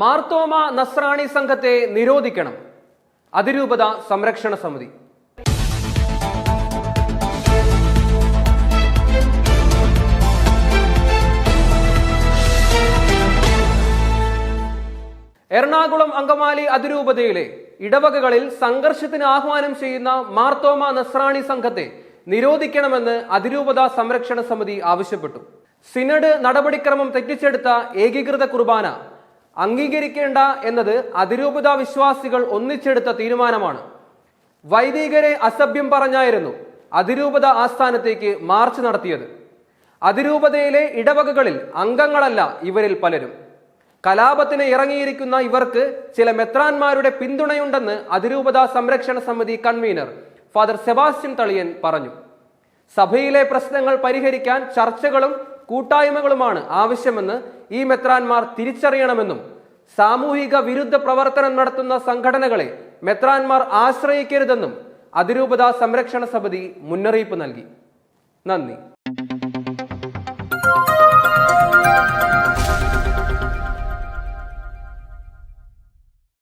മാർത്തോമ നസ്രാണി സംഘത്തെ നിരോധിക്കണം. അതിരൂപത സംരക്ഷണ സമിതി. എറണാകുളം അങ്കമാലി അതിരൂപതയിലെ ഇടവകകളിൽ സംഘർഷത്തിന് ആഹ്വാനം ചെയ്യുന്ന മാർത്തോമ നസ്രാണി സംഘത്തെ നിരോധിക്കണമെന്ന് അതിരൂപത സംരക്ഷണ സമിതി ആവശ്യപ്പെട്ടു. സിനഡ് നടപടിക്രമം തെറ്റിച്ചെടുത്ത ഏകീകൃത കുർബാന അംഗീകരിക്കേണ്ട എന്നത് അതിരൂപത വിശ്വാസികൾ ഒന്നിച്ചെടുത്ത തീരുമാനമാണ്. വൈദികരെ അസഭ്യം പറഞ്ഞായിരുന്നു അതിരൂപത ആസ്ഥാനത്തേക്ക് മാർച്ച് നടത്തിയത്. അതിരൂപതയിലെ ഇടവകകളിൽ അംഗങ്ങളല്ല ഇവരിൽ പലരും. കലാപത്തിന് ഇറങ്ങിയിരിക്കുന്ന ഇവർക്ക് ചില മെത്രാന്മാരുടെ പിന്തുണയുണ്ടെന്ന് അതിരൂപത സംരക്ഷണ സമിതി കൺവീനർ ഫാദർ സെബാസ്റ്റ്യൻ തളിയൻ പറഞ്ഞു. സഭയിലെ പ്രശ്നങ്ങൾ പരിഹരിക്കാൻ ചർച്ചകളും കൂട്ടായ്മകളുമാണ് ആവശ്യമെന്ന് ഈ മെത്രാന്മാർ തിരിച്ചറിയണമെന്നും സാമൂഹിക വിരുദ്ധ പ്രവർത്തനം നടത്തുന്ന സംഘടനകളെ മെത്രാന്മാർ ആശ്രയിക്കരുതെന്നും അതിരൂപത സംരക്ഷണ സമിതി മുന്നറിയിപ്പ് നൽകി. നന്ദി.